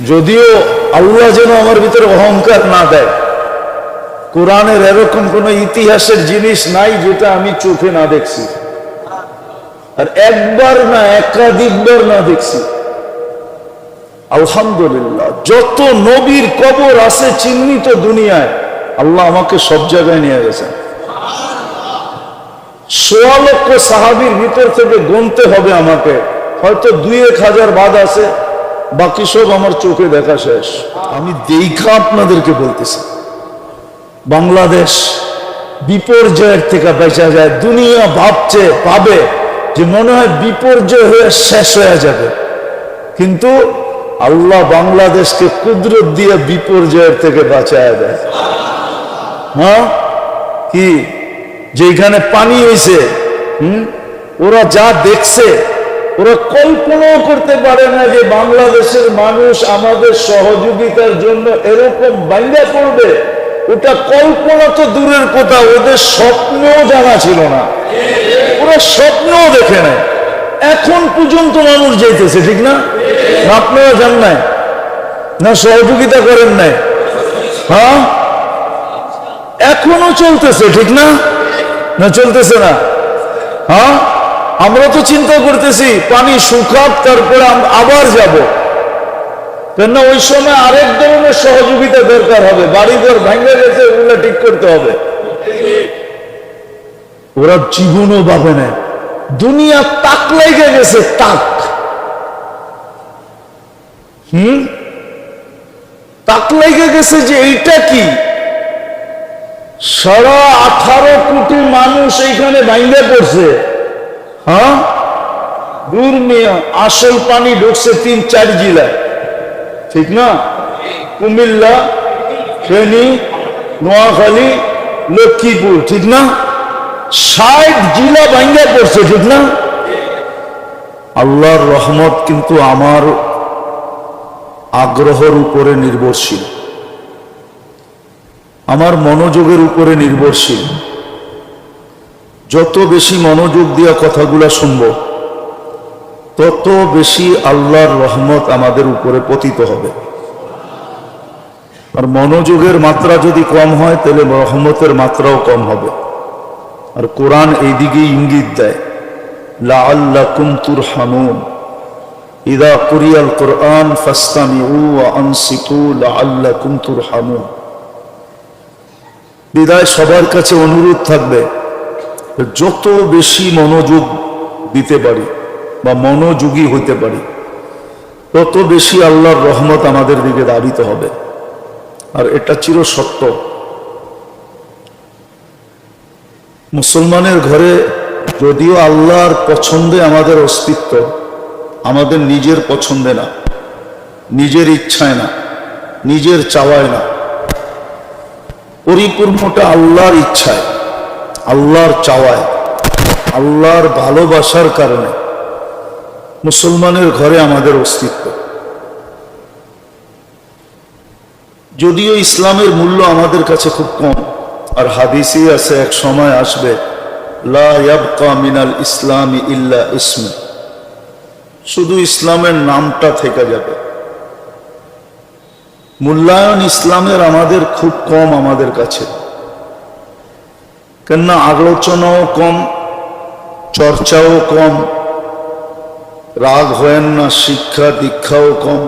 যদিও আল্লাহ যেন আমার ভিতরে অহংকার না দেয়, কোরআনের এরকম কোন ইতিহাসের জিনিস নাই যেটা আমি চোখে না দেখছি। আর একবার না, একাধিকবার না দেখছি। আলহামদুলিল্লাহ, যত নবীর কবর আছে চিহ্নিত দুনিয়ায়, আল্লাহ আমাকে সব জায়গায় নিয়ে গেছেন। সোয়া লক্ষ সাহাবির ভিতর থেকে গুনতে হবে আমাকে। হয়তো দুই এক হাজার বাদ আছে। বাকি সব আমার চোখে দেখা শেষ। আমি দেখা আপনাদেরকে বলতেছি। বাংলাদেশ বিপর্যয়ের থেকে বেঁচা যায়, দুনিয়া ভাবছে পাবে যে মনে হয় বিপর্যয় হয়ে শেষ হয়ে যাবে। কিন্তু আল্লাহ বাংলাদেশকে কুদরত দিয়ে বিপর্যয়ের থেকে বাঁচায় দেয়। হ্যাঁ? কি? যেখানে পানি হয়েছে হুম? ওরা যা দেখছে ওরা কল্পনাও করতে পারে না যে বাংলাদেশের মানুষ আমাদের সহযোগিতার জন্য এরকম বাঙ্গা পড়বে। ওটা কল্পনা তো দূরের কথা, ওদের স্বপ্নেও জানা ছিল না। ওরা স্বপ্নও দেখে নেয়। এখন পর্যন্ত মানুষ যাইতেছে, ঠিক না আপনারা জান নাই? না সহযোগিতা করেন নাই? হ্যাঁ? এখনও চলতেছে, ঠিক না? না চলতেছে না? হ্যাঁ? আমরা তো চিন্তা করতেছি, পানি শুকাক, তারপরে আবার যাব। কেননা ওই সময় আরেক ধরনের সহযোগিতা দরকার হবে, বাড়ি ঘর ভেঙে গেছে ওগুলো ঠিক করতে হবে। ওরা জীবনও ভাবে না। দুনিয়া তাক লেগে গেছে, তাক। হুম? তাক লেগে গেছে যে এইটা কি? সারা আঠারো কোটি মানুষ এইখানে ভাঙ্গে পড়ছে। হ্যাঁ? দূর আসল পানি ঢুকছে তিন, চার জেলায়। ঠিক না? কুমিল্লা, ফেনী, নোয়াখালী, লক্ষ্মীপুর, ঠিক না? ষাট জেলা ভাঙ্গে পড়ছে, ঠিক না? আল্লাহর রহমত কিন্তু আমার আগ্রহের উপরে নির্ভরশীল। আমার মনোযোগের উপরে নির্ভরশীল। যত বেশি মনোযোগ দিয়া কথাগুলা শুনব, তত বেশি আল্লাহর রহমত আমাদের উপরে পতিত হবে। আর মনোযোগের মাত্রা যদি কম হয়, তাহলে রহমতের মাত্রাও কম হবে। আর কোরআন এইদিকে ইঙ্গিত দেয় লা আল্লা কুমতুর হামুন ইদা কুরিয়াল কোরআন ফাস্তানি ফাস্তামিউ ওয়া আনসিতু কুমতুর হামুন বিদায় সবার কাছে অনুরোধ থাকবে যত বেশি মনোযোগ দিতে পারি বা মনোযোগী হইতে পারি, তত বেশি আল্লাহর রহমত আমাদের দিকে দাবিত হবে। আর এটা চির সত্য। মুসলমানের ঘরে যদিও আল্লাহর পছন্দে আমাদের অস্তিত্ব, আমাদের নিজের পছন্দে না, নিজের ইচ্ছায় না, নিজের চাওয়ায় না, পরিপূর্ণটা আল্লাহর ইচ্ছায়। আল্লাহর চাওয়ায়, আল্লাহর ভালোবাসার কারণে মুসলমানের ঘরে আমাদের অস্তিত্ব। যদিও ইসলামের মূল্য আমাদের কাছে খুব কম, আর হাদিসই আছে এক সময় আসবে মিনাল ইসলামি ইল্লা ইসমে। শুধু ইসলামের নামটা থেকে যাবে। মূল্যায়ন ইসলামের আমাদের খুব কম আমাদের কাছে। কেননা আলোচনাও কম চর্চাও কম রাগ হয় না শিক্ষা দীক্ষাও কম।